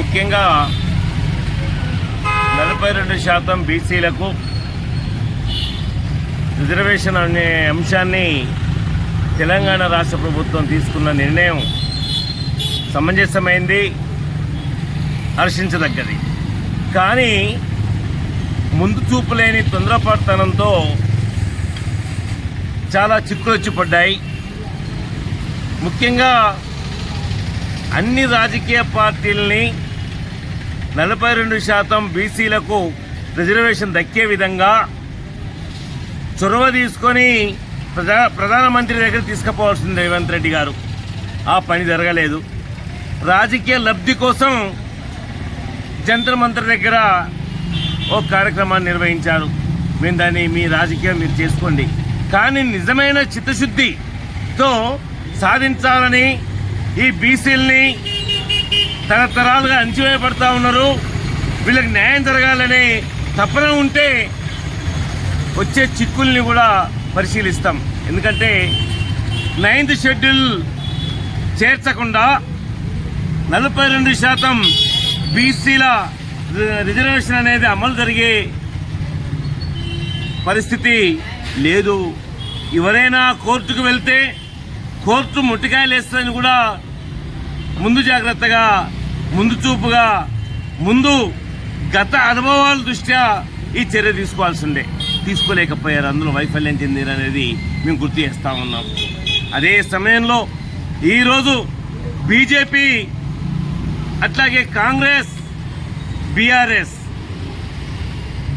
ముఖ్యంగా నలభై రెండు శాతం బీసీలకు రిజర్వేషన్ అనే అంశాన్ని తెలంగాణ రాష్ట్ర ప్రభుత్వం తీసుకున్న నిర్ణయం సమంజసమైంది హర్షించదగ్గది. కానీ ముందు చూపులేని తొందరపడతనంతో చాలా చిక్కులు వచ్చి పడ్డాయి ముఖ్యంగా అన్ని రాజకీయ పార్టీలని నలభై రెండు శాతం బీసీలకు రిజర్వేషన్ దక్కే విధంగా చొరవ తీసుకొని ప్రజా ప్రధానమంత్రి దగ్గర తీసుకుపోవాల్సింది రేవంత్ రెడ్డి గారు. ఆ పని జరగలేదు. రాజకీయ లబ్ధి కోసం జంతర్ మంత్రి దగ్గర ఓ కార్యక్రమాన్ని నిర్వహించారు. మేము దాన్ని మీ రాజకీయం మీరు చేసుకోండి. కానీ నిజమైన చిత్తశుద్ధితో సాధించాలని ఈ బీసీల్ని తరతరాలుగా అంచివేయబడతా ఉన్నారు. వీళ్ళకి న్యాయం జరగాలనే తపన ఉంటే వచ్చే చిక్కుల్ని కూడా పరిశీలిస్తాం. ఎందుకంటే నైన్త్ షెడ్యూల్ చేర్చకుండా నలభై రెండు శాతం బీసీల రిజర్వేషన్ అనేది అమలు జరిగే పరిస్థితి లేదు. ఎవరైనా కోర్టుకు వెళ్తే కోర్టు ముట్టికాయలు వేస్తుందని కూడా ముందు జాగ్రత్తగా ముందు చూపుగా ముందు గత అనుభవాల దృష్ట్యా ఈ చర్య తీసుకోవాల్సిందే. తీసుకోలేకపోయారు. అందులో వైఫల్యం చెందిరు అనేది మేము గుర్తు చేస్తూ ఉన్నాం. అదే సమయంలో ఈరోజు బీజేపీ అట్లాగే కాంగ్రెస్ బీఆర్ఎస్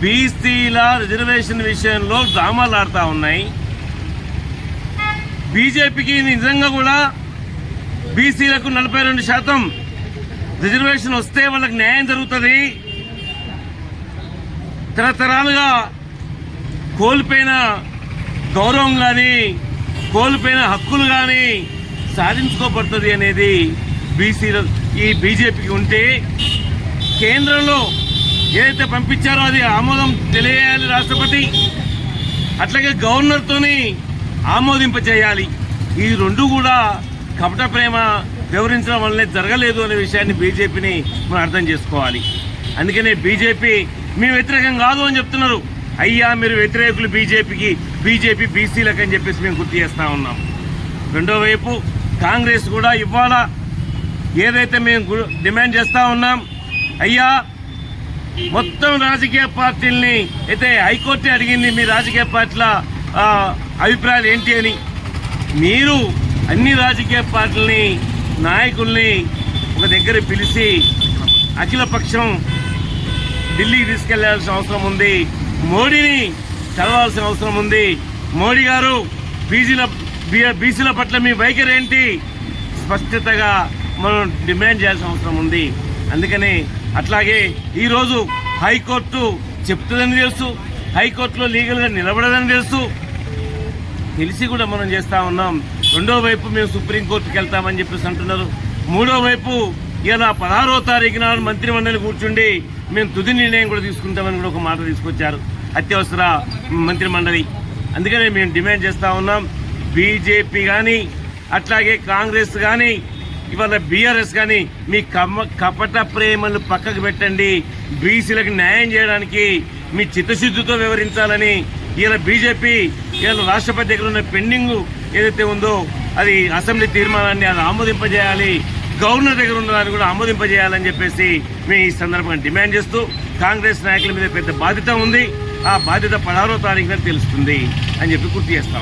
బీసీల రిజర్వేషన్ విషయంలో డ్రామాలు ఆడుతూ ఉన్నాయి. బీజేపీకి నిజంగా కూడా బీసీలకు నలభై రెండు శాతం రిజర్వేషన్ వస్తే వాళ్ళకి న్యాయం జరుగుతుంది. తరతరాలుగా కోల్పోయిన గౌరవం కానీ కోల్పోయిన హక్కులు కానీ సాధించుకోబడుతుంది అనేది బీసీల ఈ బీజేపీకి ఉంటే కేంద్రంలో ఏదైతే పంపించారో అది ఆమోదం తెలియాలి రాష్ట్రపతి. అట్లాగే గవర్నర్తోని ఆమోదింపజేయాలి. ఈ రెండు కూడా కపట ప్రేమ వివరించడం వల్లనే జరగలేదు అనే విషయాన్ని బీజేపీని మనం అర్థం చేసుకోవాలి. అందుకనే బీజేపీ మీ వ్యతిరేకం కాదు అని చెప్తున్నారు. అయ్యా మీరు వ్యతిరేకులు బీజేపీకి బీజేపీ బీసీలకు అని చెప్పేసి మేము గుర్తు చేస్తూ ఉన్నాం. రెండో వైపు కాంగ్రెస్ కూడా ఇవాళ ఏదైతే మేము డిమాండ్ చేస్తూ ఉన్నాం అయ్యా మొత్తం రాజకీయ పార్టీల్ని అయితే హైకోర్టు అడిగింది మీ రాజకీయ పార్టీల అభిప్రాయాలు ఏంటి అని. మీరు అన్ని రాజకీయ పార్టీలని నాయకుల్ని ఒక దగ్గర పిలిచి అఖిలపక్షం ఢిల్లీకి తీసుకెళ్ళాల్సిన అవసరం ఉంది. మోడీని చదవాల్సిన అవసరం ఉంది. మోడీ గారు బీసీల బీసీల పట్ల మీ వైఖరి ఏంటి స్పష్టతగా మనం డిమాండ్ చేయాల్సిన అవసరం ఉంది. అందుకని అట్లాగే ఈరోజు హైకోర్టు చెప్తుందని తెలుసు. హైకోర్టులో లీగల్గా నిలబడదని తెలుసు. తెలిసి కూడా మనం చేస్తూ ఉన్నాం. రెండో వైపు మేము సుప్రీంకోర్టుకి వెళ్తామని చెప్పేసి అంటున్నారు. మూడో వైపు ఇలా పదహారో తారీఖు నాడు మంత్రి మండలి కూర్చుండి మేము తుది నిర్ణయం కూడా తీసుకుంటామని కూడా ఒక మాట తీసుకొచ్చారు. అత్యవసర మంత్రి మండలి అందుకనే మేము డిమాండ్ చేస్తూ ఉన్నాం. బీజేపీ కానీ అట్లాగే కాంగ్రెస్ కానీ ఇవాళ బీఆర్ఎస్ కానీ మీ కమ్మ కపట ప్రేమలు పక్కకు పెట్టండి. బీసీలకు న్యాయం చేయడానికి మీ చిత్తశుద్ధితో వివరించాలని ఇలా బీజేపీ ఇలా రాష్ట్రపతి దగ్గర ఉన్న పెండింగ్ ఏదైతే ఉందో అది అసెంబ్లీ తీర్మానాన్ని అది ఆమోదింపజేయాలి గవర్నర్ దగ్గర ఉన్న దాన్ని కూడా ఆమోదింపజేయాలని చెప్పేసి మేము ఈ సందర్భంగా డిమాండ్ చేస్తూ కాంగ్రెస్ నాయకుల మీద పెద్ద బాధ్యత ఉంది. ఆ బాధ్యత పదహారో తారీఖున తెలుస్తుంది అని చెప్పి గుర్తు చేస్తా